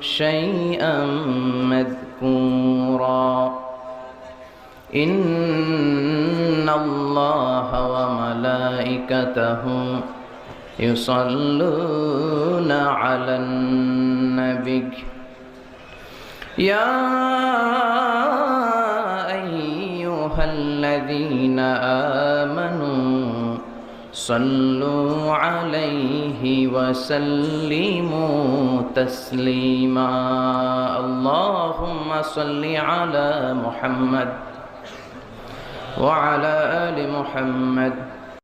شيئا مذكورا. إن الله وملائكته يصلون على النبي. يا أيها الذين آمنوا صلوا عليه وسلموا تسليما. اللهم صل على محمد وعلى آل محمد